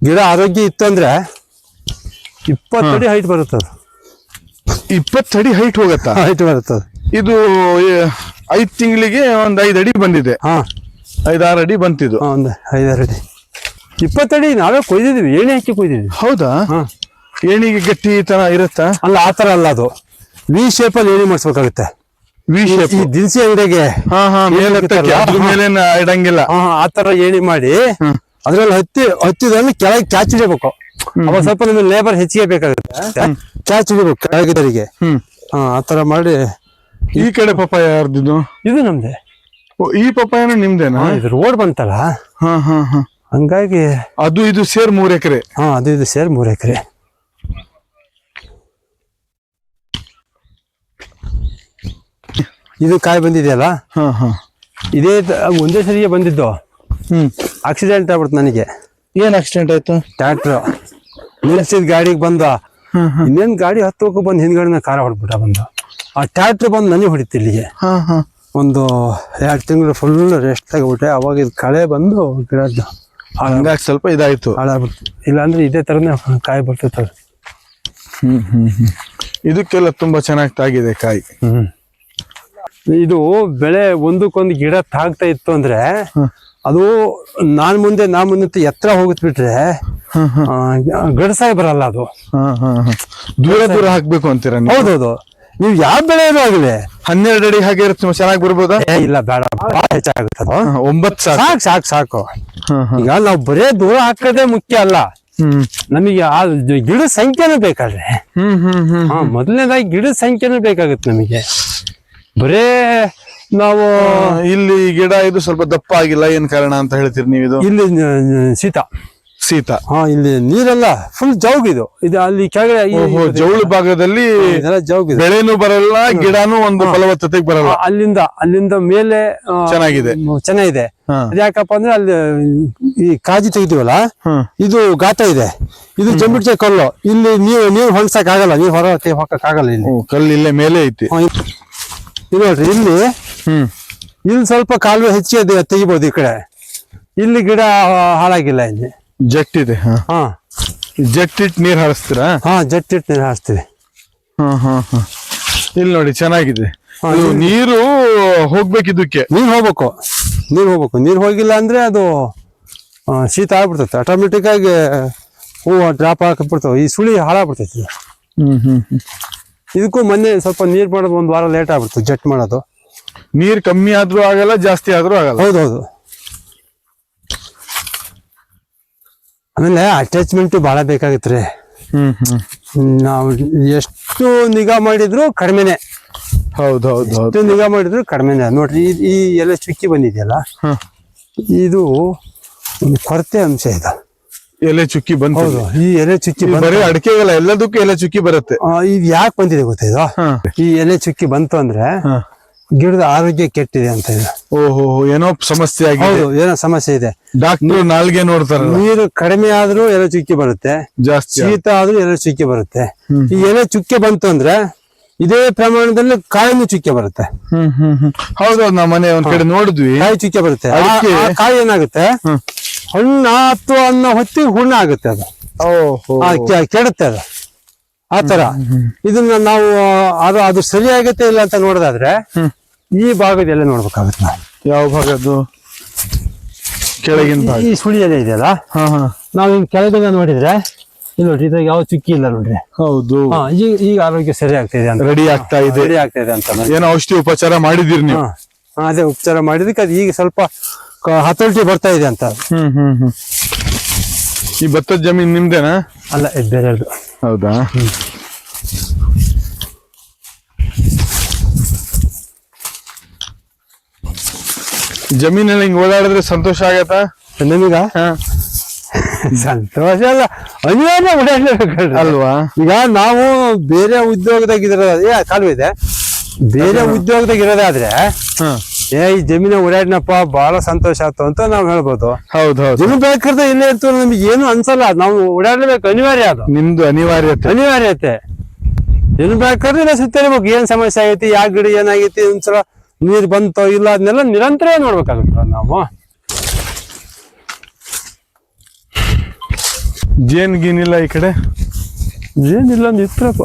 ಗಿಡ ಆರೋಗ್ಯ ಇತ್ತು ಅಂದ್ರೆ ಇಪ್ಪತ್ತಡಿ ಹೈಟ್ ಬರುತ್ತೆ ಅದು ಇಪ್ಪತ್ತಡಿ ಹೈಟ್ ಹೋಗತ್ತಾ? ಹೈಟ್ ಬರುತ್ತೆ ಅದು ಇದು ಐದು ತಿಂಗಳಿಗೆ ಒಂದು ಐದು ಅಡಿ ಬಂದಿದೆ. ಹಾ. ಐದಾರು ಅಡಿ ಬಂತಿದ್ದು ಹಾ, ಒಂದು ಐದಾರು ಅಡಿ. ಇಪ್ಪತ್ತಡಿ ನಾವೇ ಕೊಯ್ದಿದ್ವಿ ಏಣಿ ಹಾಕಿ ಕೊಯ್ದಿದ್ವಿ ಹೌದಾ? ಹಾ. ಏಣಿಗೆ ಗಟ್ಟಿ ತರ ಇರುತ್ತಾ? ಅಲ್ಲ ಆ ಥರ ಅಲ್ಲ ಅದು. ವಿ ಶೇಪಲ್ಲಿ ಏಣಿ ಮಾಡಿಸ್ಬೇಕಾಗುತ್ತೆ. ವಿ ಶೇಪ್ ಈ ದಿನಸಿ ಅಂಗಡಿಗೆ ಹಾ ಹಾ ಮೇಲೆ ಹತ್ತಕ್ಕೆ, ಅದ್ರ ಮೇಲೆ ಇಡಂಗಿಲ್ಲ. ಹಾ ಆ ತರ ಏಣಿ ಮಾಡಿ ಅದ್ರಲ್ಲಿ ಹತ್ತಿ ಹತ್ತಿದ್ರೆ ಕೆಳಗೆ ಕ್ಯಾಚ್ ಹಿಡಿಬೇಕು ಅವಾಗ ಸ್ವಲ್ಪ ನಿಮ್ಗೆ ಲೇಬರ್ ಹೆಚ್ಚಿಗೆ ಬೇಕಾಗುತ್ತೆ. ಕ್ಯಾಚ್ ಹಿಡಿಬೇಕು ಕೆಳಗಿದರಿಗೆ ಹ್ಮ್. ಹಾ ಆ ತರ ಮಾಡಿ. ಈ ಕಡೆ ಪಪ್ಪಾಯ ಯಾರ್ದಿದ್ದು ಇದು ನಮ್ದೆ. ಓ, ಈ ಪಪ್ಪಾಯನ ನಿಮ್ದೇನಾ? ಇದು ರೋಡ್ ಬಂತಲ್ಲ? ಹಾ ಹಾ ಹಾ. ಹಂಗಾಗಿ ಅದು ಇದು ಸೇರ್ ಮೂರ್ ಎಕರೆ. ಹಾ ಅದು ಇದು ಸೇರಿ ಮೂರ್ ಎಕರೆ. ಇದು ಕಾಯಿ ಬಂದಿದೆಯಲ್ಲ? ಹಾ ಹಾ. ಇದೇ ಒಂದೇ ಸರಿಗೆ ಬಂದಿದ್ದು. ಆಕ್ಸಿಡೆಂಟ್ ಆಗ್ಬಿಡ್ತು ನನಗೆ. ಏನ್ ಆಕ್ಸಿಡೆಂಟ್ ಆಯ್ತು? ಟ್ಯಾಕ್ಟ್ರ್ ನಿಲ್ಸಿದ ಗಾಡಿಗೆ ಬಂದ. ಇನ್ನೇನ್ ಗಾಡಿ ಹತ್ತೋಕೆ ಬಂದು ಹಿಂದ್ಗಡೆ ಕಾರ ಹೊಡ್ಬಿಟ್ಟ ಬಂದ. ಆ ಟ್ಯಾಕ್ಟ್ರ್ ಬಂದು ನನಗೆ ಹೊಡಿತು ಇಲ್ಲಿಗೆ. ಹಾ ಹಾ. ಒಂದು ಎರಡು ತಿಂಗಳು ಫುಲ್ ರೆಸ್ಟ್ ತಗೊಬಿಟ್ಟೆ ಅವಾಗ ಇದು ಕಳೆ ಬಂದು ಗಿಡದ್ದು ಹಂಗಾಗಿ ಸ್ವಲ್ಪ ಇದಾಯ್ತು. ಹಾಳಾಗ್ಬಿಡ್ತು. ಇಲ್ಲಾಂದ್ರೆ ಇದೇ ಥರನೇ ಕಾಯಿ ಬರ್ತಿತ್ತು ಹ್ಞೂ ಹ್ಮ್ ಹ್ಮ್ ಹ್ಮ್. ಇದಕ್ಕೆಲ್ಲ ತುಂಬಾ ಚೆನ್ನಾಗಿ ತಾಗಿದೆ ಕಾಯಿ. ಹ್ಮ್. ಇದು ಬೆಳೆ ಒಂದಕ್ಕೊಂದು ಗಿಡ ತಾಗ್ತಾ ಇತ್ತು ಅಂದ್ರೆ ಅದು ನಾನ್ ಮುಂದೆ ನಾ ಮುಂದೆ ಎತ್ತರ ಹೋಗುತ್ತೆ ಬಿಟ್ರೆ ಆ, ಗಡ್ಸಾಗಿ ಬರಲ್ಲ ಅದು. ಹಾ ಹಾ ಹಾ ದೂರ ದೂರ ಹಾಕ್ಬೇಕು ಅಂತೀರ? ಹೌದೌದು. ನೀವು ಯಾವ ಬೆಳೆ ಆಗಲಿ. ಹನ್ನೆರಡು ಅಡಿ ಹಾಗೆ ಇರುತ್ತೆ ಚೆನ್ನಾಗಿ ಬರ್ಬೋದ? ಇಲ್ಲ ಬೇಡ. ಹೆಚ್ಚಾಗುತ್ತೆ ಒಂಬತ್ತು ಸಾಕು. ಸಾಕು ಸಾಕು ಈಗ ನಾವು ಬರೇ ದೂರ ಹಾಕೋದೇ ಮುಖ್ಯ ಅಲ್ಲ. ನಮಗೆ ಆ ಗಿಡ ಸಂಖ್ಯೆನೂ ಬೇಕಾದ್ರೆ. ಮೊದಲನೇದಾಗಿ ಗಿಡದ ಸಂಖ್ಯೆನೂ ಬೇಕಾಗುತ್ತೆ ನಮಗೆ. ಬರೇ ನಾವು ಇಲ್ಲಿ ಗಿಡ ಇದು ಸ್ವಲ್ಪ ದಪ್ಪ ಆಗಿಲ್ಲ ಏನ್ ಕಾರಣ ಅಂತ ಹೇಳ್ತೀರಿ ನೀವು ಇದು ಇಲ್ಲಿ ಶೀತ. ಶೀತ. ಹಾ ಇಲ್ಲಿ ನೀರೆಲ್ಲ ಫುಲ್ ಜೌಗ್ ಇದು. ಇದು ಅಲ್ಲಿ ಕೆಳಗಡೆ ಈ- ಓಹೋ ಜೌಳು ಭಾಗದಲ್ಲಿ ಇದೆಲ್ಲ ಬೆಳೆನೂ ಬರಲ್ಲ ಗಿಡನೂ ಒಂದು ಫಲವತ್ತತೆಗೆ ಬರಲ್ಲ. ಅಲ್ಲಿಂದ ಅಲ್ಲಿಂದ ಮೇಲೆ ಆ, ಚೆನ್ನಾಗಿದೆ. ಮ್, ಚೆನ್ನಾಗಿದೆ. ಹಾ. ಅದ್ಯಾಕಪ್ಪ ಅಂದ್ರೆ ಅಲ್ಲಿ ಈ ಕಾಜಿ ತೆಗಿತೀವಲ್ಲ ಹ್ಮ್ ಇದು ಗಾತ ಇದೆ. ಇದು ಜಂಬಿಡ್ಚೆ ಕಲ್ಲು. ಇಲ್ಲಿ ನೀವು ನೀರು ಹೊಂದ್ಸಕ್ ಆಗಲ್ಲ ನೀವು ಹೊರ ಹಾಕಕ್ ಆಗಲ್ಲ ಇಲ್ಲಿ. ಓ, ಕಲ್ಲು ಇಲ್ಲೇ ಮೇಲೆ ಐತಿ. ಹಾ, ಇದು ಇದು ನೋಡ್ರಿ ಇಲ್ಲಿ ಹ್ಮ್. ಇಲ್ಲಿ ಸ್ವಲ್ಪ ಕಾಲುವೆ ಹೆಚ್ಚಿ ಅದ ತೆಗಿಬೋದು ಈ ಕಡೆ. ಇಲ್ಲಿ ಗಿಡ ಹಾಳಾಗಿಲ್ಲ ಇಲ್ಲಿ. ಜಟ್ ಇದೆ ಹಾ. ಜೆಟ್ ಇಟ್ ನೀರ್ ಹಾರಿಸ್ತೀರಾ? ಹಾ ಜಟ್ ಇಟ್ಟು ನೀರು ಹಾರಿಸ್ತೀವಿ. ಹಾ ಹಾ ಹಾ. ಇಲ್ಲಿ ನೋಡಿ ಚೆನ್ನಾಗಿದೆ. ನೀರು. ಹೋಗ್ಬೇಕಿದ್ದಕ್ಕೆ ಇದಕ್ಕೆ. ನೀರು ಹೋಗ್ಬೇಕು. ನೀರು ಹೋಗ್ಬೇಕು. ನೀರು ಹೋಗಿಲ್ಲ ಅಂದ್ರೆ ಅದು ಶೀತ ಆಗ್ಬಿಡ್ತೈತೆ. ಆಟೋಮೆಟಿಕ್ ಆಗಿ ಹೂವು ಡ್ರಾಪ್ ಹಾಕಿಬಿಡ್ತಾವೆ. ಈ ಸುಳಿ ಹಾಳಾಗ್ಬಿಡ್ತೈತಿ. ಹ್ಮ್ ಹ್ಮ್ ಇದಕ್ಕೂ ಮೊನ್ನೆ ಸ್ವಲ್ಪ ನೀರು ಮಾಡೋದು ಒಂದು ವಾರ ಲೇಟ್ ಆಗ್ಬಿಡ್ತು ಜಟ್ ಮಾಡೋದು. ನೀರ್ ಕಮ್ಮಿ ಆದ್ರೂ ಆಗಲ್ಲ ಜಾಸ್ತಿ ಆದ್ರೂ ಆಗಲ್ಲ. ಹೌದೌದು. ಆಮೇಲೆ ಅಟ್ಯಾಚ್ಮೆಂಟ್ ಬಹಳ ಬೇಕಾಗತ್ತೆ ರೀ ಹ್ಮ್ ಹ್ಮ್. ನಾವು ಎಷ್ಟು ನಿಗಾ ಮಾಡಿದ್ರು ಕಡಿಮೆನೆ. ಹೌದು ಹೌದು. ಹೌದು ಎಷ್ಟು ನಿಗಾ ಮಾಡಿದ್ರು ಕಡಿಮೆನೆ. ನೋಡ್ರಿ ಈ- ಈ ಎಲೆ ಚುಕ್ಕಿ ಬಂದಿದೆಯಲ್ಲ? ಇದು ಒಂದು ಕೊರತೆ ಅಂಶ ಇದು. ಎಲೆ ಚುಕ್ಕಿ ಬಂತು ಹೌದು ಈ ಎಲೆ ಚುಕ್ಕಿ ಇದು ಬರೀ ಅಡಿಕೆಗಲ್ಲ ಎಲ್ಲದಕ್ಕೂ ಎಲೆ ಚುಕ್ಕಿ ಬರುತ್ತೆ. ಇದು ಯಾಕೆ ಬಂದಿದೆ ಗೊತ್ತಾ ಇದು? ಹಾ. ಈ ಎಲೆ ಚುಕ್ಕಿ ಬಂತು ಅಂದ್ರೆ ಹಾ. ಗಿಡದ ಆರೋಗ್ಯ ಕೆಟ್ಟಿದೆ ಅಂತ ಇದೆ ಓಹೋ ಏನೋ ಸಮಸ್ಯೆ ಆಗಿದೆ. ಹೌದು ಏನೋ ಸಮಸ್ಯೆ ಇದೆ. ಡಾಕ್ಟರ್ ನಾಲ್ಗೆ ನೋಡ್ತಾರೆ ನೀರು ಕಡಿಮೆ ಆದ್ರೂ ಎಲೆ ಚುಕ್ಕಿ ಬರುತ್ತೆ ಜಾಸ್ತಿ ಶೀತ ಆದ್ರೂ ಎಲೆ ಚುಕ್ಕೆ ಬರುತ್ತೆ. ಈ ಎಲೆ ಚುಕ್ಕೆ ಬಂತು ಅಂದ್ರೆ ಇದೇ ಪ್ರಮಾಣದಲ್ಲಿ ಕಾಯಿನೂ ಚುಕ್ಕೆ ಬರುತ್ತೆ. ಹ್ಮ್ ಹ್ಮ್ ಹ್ಮ್. ಹೌದೌದು ನಮ್ಮ ಮನೆ ಒಂದ್ ಕಡೆ ನೋಡಿದ್ವಿ. ಕಾಯಿ ಚುಕ್ಕೆ ಬರುತ್ತೆ. ಆ- ಅದಕ್ಕೆ- ಆ ಕಾಯಿ ಏನಾಗುತ್ತೆ? ಹಣ್ಣ ಹತ್ತು ಅನ್ನೋ ಹೊತ್ತಿ ಹುಣ್ಣ ಆಗುತ್ತೆ ಅದು. ಓಹೋ. ಆ, ಕೆ- ಕೆಡುತ್ತೆ ಅದು. ಆ ತರ. ಇದನ್ನ ನಾವು ಅದು ಅದು ಸರಿಯಾಗತ್ತೆ ಇಲ್ಲ ಅಂತ ನೋಡೋದಾದ್ರೆ ಹ್ಮ್. ಈ ಭಾಗದಲ್ಲೇ ನೋಡ್ಬೇಕಾಗುತ್ತೆ ನಾವು. ಯಾವ ಭಾಗದ್ದು? ಕೆಳಗಿನ ಭಾಗ. ಈ ಸುಳಿ ಎಲೆ ಇದೆಯಲ್ಲ? ಹಾ ಹಾ. ನಾವು ಹಿಂಗ್ ಕೆಳಗಿಂದ ನೋಡಿದ್ರೆ ಇಲ್ಲಿ ನೋಡ್ರಿ ಇದ್ರಾಗ ಯಾವ ಚುಕ್ಕಿ ಇಲ್ಲ ನೋಡ್ರಿ. ಹೌದು. ಹಾ ಈಗ ಈಗ ಆರೋಗ್ಯ ಸರಿ ಆಗ್ತಿದೆ ಅಂತ. ರೆಡಿ ಆಗ್ತಾ ಇದೆ. ರೆಡಿ ಆಗ್ತಾ ಇದೆ ಅಂತ ನೋಡಿ. ಏನೋ ಔಷಧಿ ಉಪಚಾರ ಮಾಡಿದಿರಿ ನೀವು. ಹಾ ಹಾ, ಅದೇ ಉಪಚಾರ ಮಾಡಿದಕ್ಕೆ ಅದು ಈಗ ಸ್ವಲ್ಪ ಕ- ಹತೋಟಿ ಬರ್ತಾ ಇದೆ ಅಂತ. ಹ್ಮ್ ಹ್ಮ್ ಹ್ಮ್. ಈ ಭತ್ತದ ಜಮೀನ್ ನಿಮ್ದೇನಾ? ಅಲ್ಲ ಇದು ಹೌದಾ? ಜಮೀನಲ್ಲಿ ಹಿಂಗ್ ಓಡಾಡಿದ್ರೆ ಸಂತೋಷ ಆಗತ್ತ? ನಿಮಗ ಸಂತೋಷ ಅಲ್ಲ. ಅನಿವಾರ್ಯ ಓಡಾಡ್ಲೇಬೇಕಲ್ರಿ ಅಲ್ವಾ? ಈಗ ನಾವು ಬೇರೆ ಉದ್ಯೋಗದಾಗ ಇದ್ರ ಕಾಲುವೆ ಇದೆ. ಬೇರೆ ಉದ್ಯೋಗದಾಗ ಇರೋದಾದ್ರೆ ಹಾ. ಏ ಈ ಜಮೀನ ಓಡಾಡಿನಪ್ಪ ಬಹಳ ಸಂತೋಷ ಆಯ್ತು ಅಂತ ನಾವ್ ಹೇಳ್ಬೋದು. ಹೌದು ಹೌದು. ಜಮೀನ್ ಬೇಕಾದ್ರೆ ಇಲ್ಲೇ ಇರ್ತೀವಿ ನಮ್ಗೆ ಏನು ಅನ್ಸಲ್ಲ. ನಾವು ಓಡಾಡ್ಲೇಬೇಕು ಅನಿವಾರ್ಯ ಅದು. ನಿಮ್ದು ಅನಿವಾರ್ಯತೆ. ಅನಿವಾರ್ಯತೆ. ಏನು ಬೇಕಾದ್ರೆ ಇಲ್ಲ ಸುತ್ತಿರ್ಬೇಕು. ಏನ್ ಸಮಸ್ಯೆ ಆಗೈತಿ ಯಾವ ಗಿಡ ಏನಾಗೈತಿ ಒಂದ್ಸಲ ನೀರ್ ಬಂತೋ ಇಲ್ಲ ಅದನ್ನೆಲ್ಲ ನಿರಂತರ ನೋಡ್ಬೇಕಾಗುತ್ತೆ ನಾವು. ಜೇನ್ ಗೀನಿಲ್ಲ ಈ ಕಡೆ? ಜೇನಿಲ್ಲ ಒಂದು ಇತ್ತರಪ್ಪ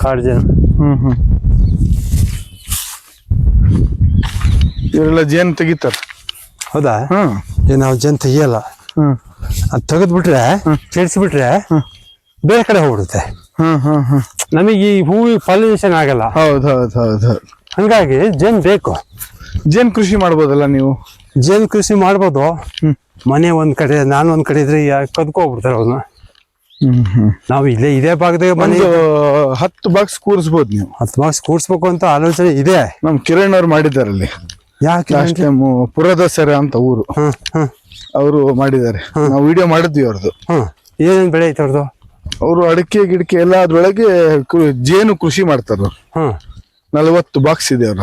ಕಾಡು ಜೇನು. ಹ್ಮ್ ಹ್ಮ್. ಇವರೆಲ್ಲ ಜೇನ್ ತೆಗಿತಾರ? ಹೌದಾ? ಹ್ಮ್. ಏ ನಾವು ಜೇನ್ ತೆಗಿಯಲ್ಲ. ಹ್ಮ್. ಅದು ತೆಗೆದ್ಬಿಟ್ರೆ ಕೆಡಿಸ್ಬಿಟ್ರೆ ಬೇರೆ ಕಡೆ ಹೋಗ್ಬಿಡುತ್ತೆ. ಹ್ಮ್ ಹ್ಮ್ ಹ್ಮ್. ನಮಗೆ ಈ ಹೂವಿ ಪಾಲಿನೇಷನ್ ಆಗಲ್ಲ. ಹೌದು ಹೌದು ಹೌದು ಹೌದ್. ಹಂಗಾಗಿ ಜೇನ್ ಬೇಕು. ಜೇನ್ ಕೃಷಿ ಮಾಡ್ಬೋದಲ್ಲ ನೀವು? ಜೇನ್ ಕೃಷಿ ಮಾಡ್ಬೋದು. ಮನೆ ಒಂದ್ ಕಡೆ ನಾನು ಒಂದ್ ಕಡೆ ಇದ್ರೆ ಕದ್ಕೋಗ್ಬಿಡ್ತಾರೆ ಅವ್ರನ್ನ. ನಾವು ಇಲ್ಲೇ ಇದೇ ಭಾಗದಾಗ ಮನೆ ಹತ್ತು ಬಾಕ್ಸ್ ಕೂರಿಸ್ಬೋದು ನೀವು. ಹತ್ತು ಬಾಕ್ಸ್ ಕೂರಿಸ್ಬೇಕು ಅಂತ ಆಲೋಚನೆ ಇದೆ. ನಮ್ ಕಿರಣ್ ಅವ್ರು ಮಾಡಿದ್ದಾರೆ ಅಲ್ಲಿ. ಯಾಕೆ ಲಾಸ್ಟ್ ಟೈಮ್ ಪುರದಸರ ಅಂತ ಊರು. ಅವರು ಮಾಡಿದ್ದಾರೆ. ನಾವು ವಿಡಿಯೋ ಮಾಡಿದ್ವಿ ಅವ್ರದ್ದು ಏನೇನು ಬೆಳೆ ಐತೆ ಅವ್ರದ್ದು ಅವರು ಅಡಿಕೆ ಗಿಡಕೆ ಎಲ್ಲ ಅದ್ರೊಳಗೆ ಜೇನು ಕೃಷಿ ಮಾಡ್ತಾರ ಹ್ಮ್ ನಲವತ್ತು ಬಾಕ್ಸ್ ಇದೆ ಅವ್ರ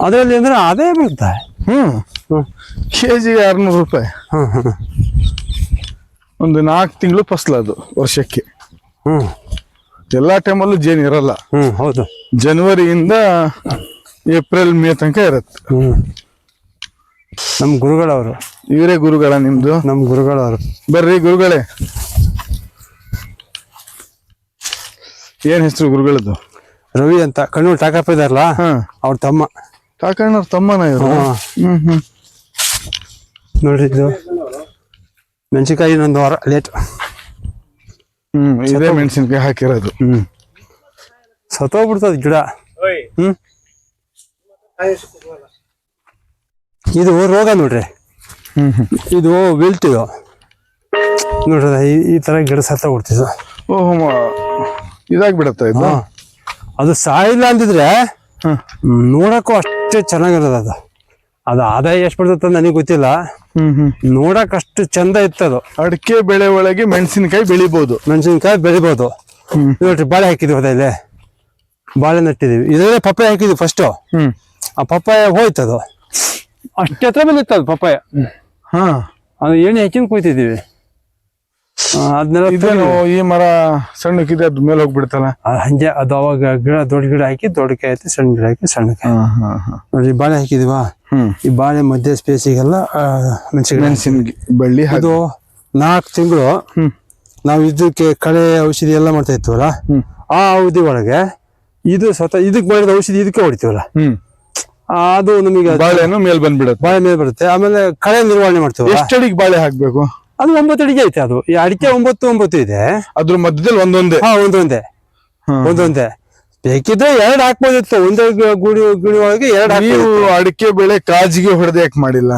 ಅದರಲ್ಲಿ ಅಂದ್ರೆ ಅದೇ ಬೀಳ್ತಾ? ಹ್ಮ್. ಕೆ ಜಿಗೆ ಆರ್ನೂರು ರೂಪಾಯಿ. ಹ್ಮ್ ಹ್ಮ್ ಒಂದು ನಾಲ್ಕು ತಿಂಗಳು ಫಸಲು ಅದು ವರ್ಷಕ್ಕೆ. ಹ್ಮ್. ಎಲ್ಲಾ ಟೈಮಲ್ಲೂ ಜೇನು ಇರಲ್ಲ. ಹ್ಮ್ ಹೌದು. ಜನವರಿಯಿಂದ ಏಪ್ರಿಲ್ ಮೇ ತನಕ ಇರುತ್ತೆ. ಹ್ಮ್. ನಮ್ ಗುರುಗಳವರು. ಇವರೇ ಗುರುಗಳ ನಿಮ್ದು? ನಮ್ಮ ಗುರುಗಳವರು. ಬರ್ರಿ ಗುರುಗಳೇ. ಏನ್ ಹೆಸರು ಗುರುಗಳದ್ದು? ರವಿ ಅಂತ ಕಣ್ಣೂರು ಟಾಕಪ್ಪ ಇದಾರಲ್ಲ ಹಾ. ಅವ್ರ ತಮ್ಮ. ಕಾಕಣ್ಣವ್ರ ತಮ್ಮನ ಇವರು. ಹ್ಮ್ ಹ್ಮ್. ನೋಡ್ರಿ ಇದು. ಮೆಣಸಿನ್ಕಾಯಿ ಇನ್ನೊಂದು ವಾರ ಲೇಟ್ ಹ್ಮ್ ಇದೇ ಮೆಣಸಿನ್ಕಾಯಿ ಹಾಕಿರೋದು. ಹ್ಮ್. ಸತ್ತೋಗ್ಬಿಡ್ತದ ಗಿಡ. ಹ್ಮ್. ಇದು ರೋಗ ನೋಡ್ರಿ. ಹ್ಮ್ ಹ್ಮ್. ಇದು ನೋಡ್ರಿ ಈ ಈ ತರ ಗಿಡ ಸತ್ತೋಗ್ಬಿಡ್ತಿದ್ದು ಓಹೋ ಇದಾಗ್ಬಿಡತ್ತ ಇದು? ಹಾ. ಅದು ಸಾಯಿಲ್ಲ ಅಂದಿದ್ರೆ ನೋಡಕ್ಕೂ ಅಷ್ಟೇ ಚೆನ್ನಾಗಿರೋದು ಅದು. ಅದು ಆದಾಯ ಎಷ್ಟು ಬರ್ತದೆ ನನಗೆ ಗೊತ್ತಿಲ್ಲ. ನೋಡಕ್ ಅಷ್ಟು ಚಂದ ಇತ್ತದು ಅಡಿಕೆ ಬೆಳೆ ಒಳಗೆ ಮೆಣಸಿನಕಾಯಿ ಬೆಳಿಬಹುದು ಮೆಣಸಿನಕಾಯಿ ಬೆಳಿಬಹುದು ನೋಡ್ರಿ ಬಾಳೆ ಹಾಕಿದ್ವಿ ಅದೇ ಬಾಳೆ ನಟ್ಟಿದೀವಿ ಇದರಲ್ಲೇ ಪಪ್ಪಾಯ ಹಾಕಿದ್ವಿ ಫಸ್ಟು ಆ ಪಪ್ಪಾಯ ಹೋಯ್ತದು. ಅಷ್ಟೇ ಹತ್ರ ಬಂದಿತ್ತು ಅದು ಪಪ್ಪಾಯ. ಹಾ. ಅದು ಎಣ್ಣೆ ಹೆಚ್ಚಿನ ಕುಯ್ತಿದ್ದೀವಿ. ಅದನ್ನೆಲ್ಲ ಈ ಮರ ಸಣ್ಣಕ್ಕಿದೆ ಅದ್ ಮೇಲೆ ಹೋಗ್ಬಿಡ್ತಲ್ಲ ಹಂಗೆ ಅದು ಅವಾಗ ಗಿಡ ದೊಡ್ಡ ಗಿಡ ಹಾಕಿ ದೊಡ್ಡ ಕಾಯಿ ಆಯ್ತು ಸಣ್ಣ ಗಿಡ ಹಾಕಿ ಸಣ್ಣ ಕಾಯಿ. ನೋಡ್ರಿ ಬಾಳೆ ಹಾಕಿದೀವಾ? ಈ ಬಾಳೆ ಮಧ್ಯೆ ಸ್ಪೇಸಿಗೆಲ್ಲ ಮೆಣಸಿನ ಬಳ್ಳಿ ಅದು ನಾಲ್ಕು ತಿಂಗಳು ನಾವು ಇದಕ್ಕೆ ಕಳೆ ಔಷಧಿ ಎಲ್ಲ ಮಾಡ್ತಾ ಇರ್ತೀವಲ್ಲ? ಆ ಅವಧಿ ಒಳಗೆ ಇದು ಸ್ವತಃ ಇದಕ್ಕೆ ಮಾಡಿದ ಔಷಧಿ ಇದಕ್ಕೆ ಹೊಡಿತೀವಲ್ಲ? ಅದು ನಮಗೆ ಬಾಳೆನು ಮೇಲ್ ಬಂದ್ಬಿಡುತ್ತೆ. ಬಾಳೆ ಮೇಲೆ ಬರುತ್ತೆ. ಆಮೇಲೆ ಕಳೆ ನಿರ್ವಹಣೆ ಮಾಡ್ತೀವಲ್ಲ? ಎಷ್ಟಡಿಗೆ ಬಾಳೆ ಹಾಕ್ಬೇಕು? ಅದು ಒಂಬತ್ತು ಅಡಿಗೆ ಐತೆ ಅದು. ಈ ಅಡಿಕೆ ಒಂಬತ್ತು ಒಂಬತ್ತು ಇದೆ. ಅದ್ರ ಮಧ್ಯದಲ್ಲಿ ಒಂದೊಂದೇ. ಹಾ ಒಂದೊಂದೇ. ಒಂದೊಂದೇ. ಬೇಕಿದ್ರೆ ಎರಡು ಹಾಕ್ಬೋದಿತ್ತು. ಒಂದೇ ಗುಡಿ ಗುಡಿ ಒಳಗೆ ಎರಡು ನೀವು ಅಡಿಕೆ ಬೆಳೆ ಕಾಜಿಗೆ ಹೊಡೆದು ಯಾಕೆ ಮಾಡಿಲ್ಲ?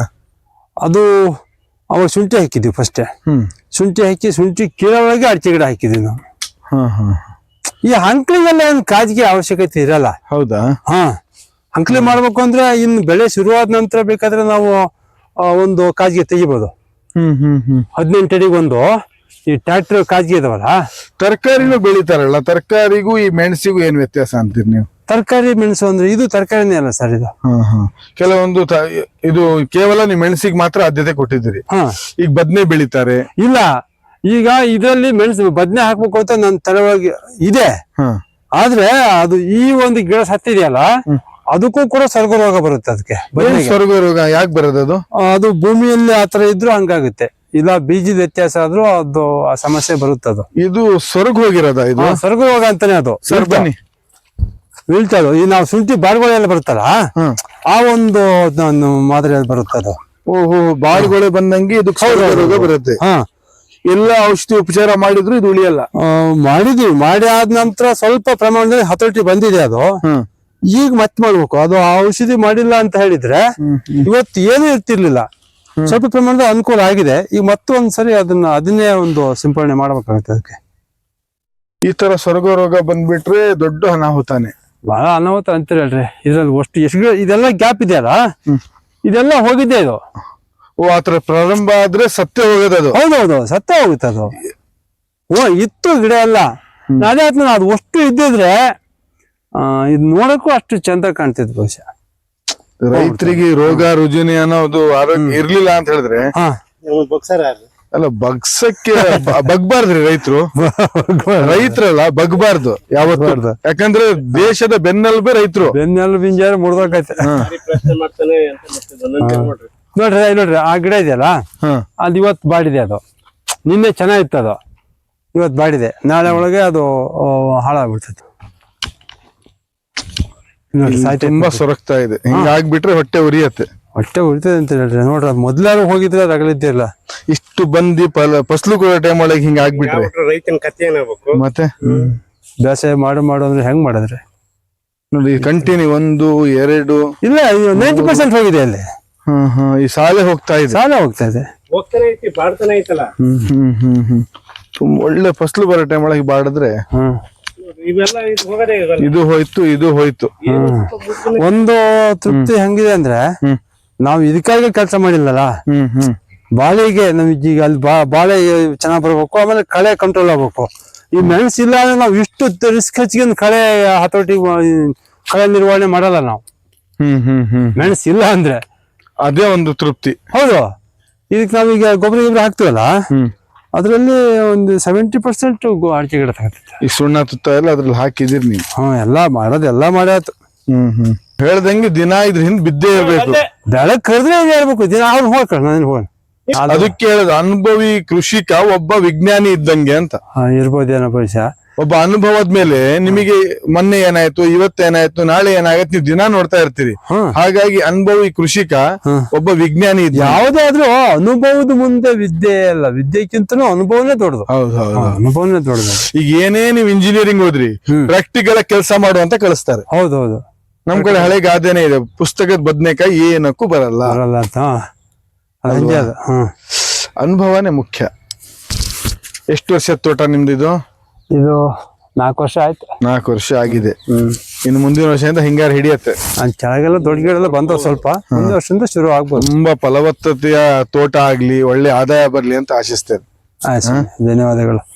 ಅದು ಅವಾಗ ಶುಂಠಿ ಹಾಕಿದ್ವಿ ಫಸ್ಟ್ ಹ್ಮ್. ಶುಂಠಿ ಹಾಕಿ ಶುಂಠಿ ಕೀಳೊಳಗೆ ಅಡಿಕೆ ಗಿಡ ಹಾಕಿದ್ವಿ ನಾವು. ಈ ಅಂಕ್ಲಿಗೆಲ್ಲ ಏನು ಕಾಜಿಗೆ ಅವಶ್ಯಕತೆ ಇರಲ್ಲ. ಹೌದಾ? ಹಾ. ಅಂಕ್ಲಿ ಮಾಡ್ಬೇಕು ಅಂದ್ರೆ ಇನ್ನು ಬೆಳೆ ಶುರುವಾದ ನಂತರ ಬೇಕಾದ್ರೆ ನಾವು ಒಂದು ಕಾಜಿಗೆ ತೆಗಿಬೋದು. ಹದಿನೆಂಟು ಅಡಿಗೆ ಒಂದು. ಈ ಟ್ರ್ಯಾಕ್ಟರ್ ಕಾಜಿಗೆ ಇದಾವಲ್ಲ ತರಕಾರಿನೂ ಬೆಳಿತಾರಲ್ಲ ತರಕಾರಿಗೂ ಈ ಮೆಣಸಿಗೂ ಏನ್ ವ್ಯತ್ಯಾಸ ಅಂತೀರಿ ನೀವು? ತರಕಾರಿ ಮೆಣಸು ಅಂದ್ರೆ ಇದು ತರಕಾರಿನೇ ಅಲ್ಲ ಸರ್ ಇದು. ಕೆಲವೊಂದು ತ- ಇದು ಕೇವಲ ನೀವು ಮೆಣಸಿಗೆ ಮಾತ್ರ ಆದ್ಯತೆ ಕೊಟ್ಟಿದ್ದೀರಿ. ಹಾ. ಈಗ ಬದ್ನೆ ಬೆಳಿತಾರೆ. ಇಲ್ಲ ಈಗ ಇದರಲ್ಲಿ ಮೆಣಸು ಬದನೆ ಹಾಕ್ಬೇಕು ಅಂತ ನನ್ನ ತಲೆಯೊಳಗೆ ಇದೆ. ಹಾ. ಆದ್ರೆ ಅದು ಈ ಒಂದು ಗಿಡ ಸತ್ತಿದೆಯಲ್ಲ ಅದಕ್ಕೂ ಕೂಡ ಸ್ವರ್ಗ ರೋಗ ಬರುತ್ತೆ ಅದಕ್ಕೆ. ಸ್ವರ್ಗ ರೋಗ? ಯಾಕೆ ಬರೋದು ಅದು? ಅದು ಭೂಮಿಯಲ್ಲಿ ಆತರ ಇದ್ರೂ ಹಂಗಾಗುತ್ತೆ. ಇಲ್ಲ ಬೀಜದ ವ್ಯತ್ಯಾಸ ಆದ್ರೂ ಅದು ಆ ಸಮಸ್ಯೆ ಬರುತ್ತೆ ಅದು. ಇದು ಸ್ವರ್ಗ ಹೋಗಿರೋದ ಇದು? ಸ್ವರ್ಗ ರೋಗ ಅಂತಾನೆ ಅದು. ಸರ್ ಬನ್ನಿ. ಈ ನಾವು ಶುಂಠಿ ಬಾಳ್ಗೊಳೆಲ್ಲ ಬರುತ್ತಲ್ಲ? ಆ ಒಂದು ಮಾದರಿಯಲ್ಲಿ ಬರುತ್ತೆ ಅದು. ಓಹೋ ಬಾಳ್ಗೊಳೆ ಬಂದಂಗೆ ಇದು ರೋಗ ಬರುತ್ತೆ. ಹಾ. ಎಲ್ಲ ಔಷಧಿ ಉಪಚಾರ ಮಾಡಿದ್ರು ಇದು ಉಳಿಯಲ್ಲ. ಮಾಡಿದ್ವಿ. ಮಾಡಿ ಆದ ನಂತರ ಸ್ವಲ್ಪ ಪ್ರಮಾಣದಲ್ಲಿ ಹತೋಟಿ ಬಂದಿದೆ ಅದು. ಈಗ ಮತ್ ಮಾಡ್ಬೇಕು. ಅದು ಆ ಔಷಧಿ ಮಾಡಿಲ್ಲ ಅಂತ ಹೇಳಿದ್ರೆ ಇವತ್ತು ಏನು ಇರ್ತಿರ್ಲಿಲ್ಲ. ಸ್ವಲ್ಪ ಪ್ರಮಾಣದ ಅನುಕೂಲ ಆಗಿದೆ. ಈಗ ಮತ್ತೊಂದ್ಸರಿ ಅದನ್ನ ಅದನ್ನೇ ಒಂದು ಸಿಂಪಡಣೆ ಮಾಡ್ಬೇಕಾಗುತ್ತೆ ಅದಕ್ಕೆ. ಈ ತರ ಸ್ವರ್ಗ ರೋಗ ಬಂದ್ಬಿಟ್ರೆ ದೊಡ್ಡ ಅನಾಹುತಾನೆ. ಬಹಳ ಅನಾಹುತ ಅಂತೀರಲ್ರಿ. ಇದ್ರಲ್ಲಿ ಅಷ್ಟು ಎಷ್ಟು ಇದೆಲ್ಲ ಗ್ಯಾಪ್ ಇದೆಯಲ್ಲ ಅಲ್ಲ? ಇದೆಲ್ಲ ಹೋಗಿದ್ದೆ ಇದು. ಓ ಆತರ ಪ್ರಾರಂಭ ಆದ್ರೆ ಸತ್ಯ ಹೋಗೋದದು ಹೌದೌದು ಸತ್ಯ ಹೋಗುತ್ತೆ ಅದು. ಓ ಇತ್ತು ಗಿಡ ಎಲ್ಲ. ಅದೇ ಆತ್ಮ ಅದು ಅಷ್ಟು ಇದ್ದಿದ್ರೆ ಇದ್ ನೋಡಕ್ಕೂ ಅಷ್ಟು ಚಂದ ಕಾಣ್ತಿತ್ತು ಬಹುಶಃ. ರೈತರಿಗೆ ರೋಗ ರುಜಿನಿ ಅನ್ನೋದು ಆರೋಗ್ಯ ಇರ್ಲಿಲ್ಲ ಅಂತ ಹೇಳಿದ್ರೆ ಅಲ್ಲ ಬಗ್ಸಕ್ಕೆ ಬಗ್ಬಾರ್ದ್ರಿ ರೈತರು. ರೈತರಲ್ಲ ಬಗ್ಬಾರ್ದು ಯಾವತ್ತು. ಯಾಕಂದ್ರೆ ದೇಶದ ಬೆನ್ನೆಲುಬೆ ರೈತರು. ಬೆನ್ನೆಲುಬು ಬಿಂಜಾರ ಮುಡ್ದೋಕೈತೆ ನೋಡ್ರಿ ನೋಡ್ರಿ ಆ ಗಿಡ ಇದೆಯಲ್ಲ? ಹಾ. ಅದು ಇವತ್ತು ಬಾಡಿದೆ ಅದು. ನಿನ್ನೆ ಚೆನ್ನಾಗಿತ್ತು ಅದು. ಇವತ್ತು ಬಾಡಿದೆ. ನಾಳೆ ಒಳಗೆ ಅದು ಸಾಯ್ತಾ ತುಂಬಾ ಸೊರಗ್ತಾ ಇದೆ. ಹಿಂಗ ಆಗ್ಬಿಟ್ರೆ ಹೊಟ್ಟೆ ಉರಿಯತ್ತೆ. ಹೊಟ್ಟೆ ಉರಿತದೆ ಅಂತ ಹೇಳ್ರಿ. ನೋಡ್ರ ಮೊದ್ಲಾರು ಹೋಗಿದ್ರೆ ಇಲ್ಲ. ಇಷ್ಟು ಬಂದಿ ಫಲ ಫಸ್ಲು ಕೊಡೋ ಟೈಮ್ ಒಳಗೆ ಹಿಂಗ ಆಗ್ಬಿಟ್ರೆ. ರೈತನ ಕತೆ ಏನಾಗ್ಬೇಕು? ಮತ್ತೆ? ಬೇಸಾಯ ಮಾಡು ಮಾಡು ಅಂದ್ರೆ ಹೆಂಗ್ ಮಾಡಿದ್ರೆ? ನೋಡಿ ಕಂಟಿನ್ಯೂ ಒಂದು ಎರಡು ಇಲ್ಲ ನೈಂಟಿ ಪರ್ಸೆಂಟ್ ಹೋಗಿದೆ ಅಲ್ಲಿ. ಹ್ಮ್ ಹ್ಮ್ ಈ ಸಾಲೆ ಹೋಗ್ತಾ ಇದೆ. ಸಾಲ ಹೋಗ್ತಾ ಇದೆ. ಹೋಗ್ತಾನೆ ಐತಿ ಬಾಡ್ತಾನೆ ಐತಲ್ಲ? ಹ್ಮ್ ಹ್ಮ್ ಹ್ಮ್ ಹ್ಮ್. ತುಂಬ ಒಳ್ಳೆ ಫಸ್ಲು ಬರೋ ಟೈಮ್ ಒಳಗೆ ಬಾಡಿದ್ರೆ ಹ್ಮ್. ಇದು ಹೋಗದೆ ಇರಲ್ಲ. ಇದು ಹೋಯ್ತು ಇದು ಹೋಯ್ತು. ಒಂದು ತೃಪ್ತಿ ಹೆಂಗಿದೆ ಅಂದ್ರೆ ನಾವು ಇದಕ್ಕಾಗಿ ಕೆಲಸ ಮಾಡಿಲ್ಲಲ್ಲ? ಹ್ಮ್ ಹ್ಮ್. ಬಾಳೆಗೆ ನಮಗೆ ಈಗ ಅಲ್ಲಿ ಬಾ ಬಾಳೆ ಚೆನ್ನಾಗ್ ಬರ್ಬೇಕು ಆಮೇಲೆ ಕಳೆ ಕಂಟ್ರೋಲ್ ಆಗ್ಬೇಕು. ಈ ಮೆಣಸು ಇಲ್ಲ ಅಂದ್ರೆ ನಾವು ಇಷ್ಟು ರಿಸ್ಕ್ ಹಚ್ಕೊಂಡು ಕಳೆ ಹತೋಟಿ ಕಳೆ ನಿರ್ವಹಣೆ ಮಾಡಲ್ಲ ನಾವು. ಹ್ಮ್ ಹ್ಮ್ ಹ್ಮ್. ಮೆಣಸು ಇಲ್ಲ ಅಂದ್ರೆ ಅದೇ ಒಂದು ತೃಪ್ತಿ. ಹೌದು. ಇದಕ್ಕೆ ನಾವೀಗ ಗೊಬ್ಬರ ಗೊಬ್ಬರ ಹಾಕ್ತೀವಲ್ಲ? ಹ್ಮ್. ಅದರಲ್ಲಿ ಒಂದು ಸೆವೆಂಟಿ ಪರ್ಸೆಂಟ್ ಅಡಿಕೆ ಗಿಡ ತಗತ್ತೆ ಈ ಸುಣ್ಣ ತುತ್ತ ಎಲ್ಲ ಅದ್ರಲ್ಲಿ ಹಾಕಿದಿರಿ ನೀವು? ಹ್ಮ್ ಎಲ್ಲ ಮಾಡೋದು ಎಲ್ಲ ಮಾಡ್ಯಾತು. ಹ್ಮ್ ಹ್ಮ್. ಹೇಳ್ದಂಗೆ ದಿನ ಇದ್ರ ಹಿಂದ್ ಬಿದ್ದೇ ಇರ್ಬೇಕು. ಬೆಳಗ್ಗೆ ಕರೆದ್ರೆ ಹೇಳ್ಬೇಕು ದಿನ ಅವ್ರು ಹೋಗ್ಕಳ ನಾನು ಹೋಗ್ ಅದಕ್ಕೆ ಹೇಳೋದು ಅನುಭವಿ ಕೃಷಿಕ ಒಬ್ಬ ವಿಜ್ಞಾನಿ ಇದ್ದಂಗೆ ಅಂತ. ಇರ್ಬೋದೇನೋ ಭವಿಷ್ಯ ಒಬ್ಬ ಅನುಭವದ ಮೇಲೆ ನಿಮಗೆ ಮೊನ್ನೆ ಏನಾಯ್ತು ಇವತ್ತೇನಾಯ್ತು ನಾಳೆ ಏನಾಗತ್ತೆ ನೀವು ದಿನ ನೋಡ್ತಾ ಇರ್ತೀರಿ. ಹಾಗಾಗಿ ಅನುಭವಿ ಕೃಷಿಕ ಒಬ್ಬ ವಿಜ್ಞಾನಿ ಯಾವ್ದಾದ್ರೂ ಅನುಭವದ ಮುಂದೆ ವಿದ್ಯೆ ಅಲ್ಲ ವಿದ್ಯೆಕ್ಕಿಂತ ಅನುಭವನೇ ದೊಡ್ಡದು. ಹೌದು ಹೌದು ಅನುಭವನೇ ದೊಡ್ಡದು. ಈಗ ಏನೇ ನೀವು ಇಂಜಿನಿಯರಿಂಗ್ ಓದ್ರಿ ಹ್ಮ್. ಪ್ರಾಕ್ಟಿಕಲ್ ಕೆಲಸ ಮಾಡುವಂತ ಕಳಿಸ್ತಾರೆ. ಹೌದು ಹೌದು. ನಮ್ ಕಡೆ ಹಳೆ ಗಾದೆನೇ ಇದೆ ಪುಸ್ತಕದ ಬದ್ನೆಕಾಯಿ ಏನಕ್ಕೂ ಬರಲ್ಲ. ಬರಲ್ಲ ಅಂತ. ಅನುಭವನೇ ಮುಖ್ಯ. ಎಷ್ಟು ವರ್ಷ ತೋಟ ನಿಮ್ದಿದು? ಇದು ನಾಲ್ಕು ವರ್ಷ ಆಯ್ತು. ನಾಲ್ಕು ವರ್ಷ ಆಗಿದೆ. ಇನ್ನು ಮುಂದಿನ ವರ್ಷದಿಂದ ಹಿಂಗಾರು ಹಿಡಿಯತ್ತೆ. ಕೆಳಗೆಲ್ಲ ದೊಡ್ಡ ಗಿಡ ಬಂದವು ಸ್ವಲ್ಪ ಮುಂದಿನ ವರ್ಷದಿಂದ ಶುರು ಆಗ್ಬೋದು. ತುಂಬಾ ಫಲವತ್ತತೆಯ ತೋಟ ಆಗ್ಲಿ ಒಳ್ಳೆ ಆದಾಯ ಬರ್ಲಿ ಅಂತ ಆಶಿಸ್ತೇನೆ. ಧನ್ಯವಾದಗಳು.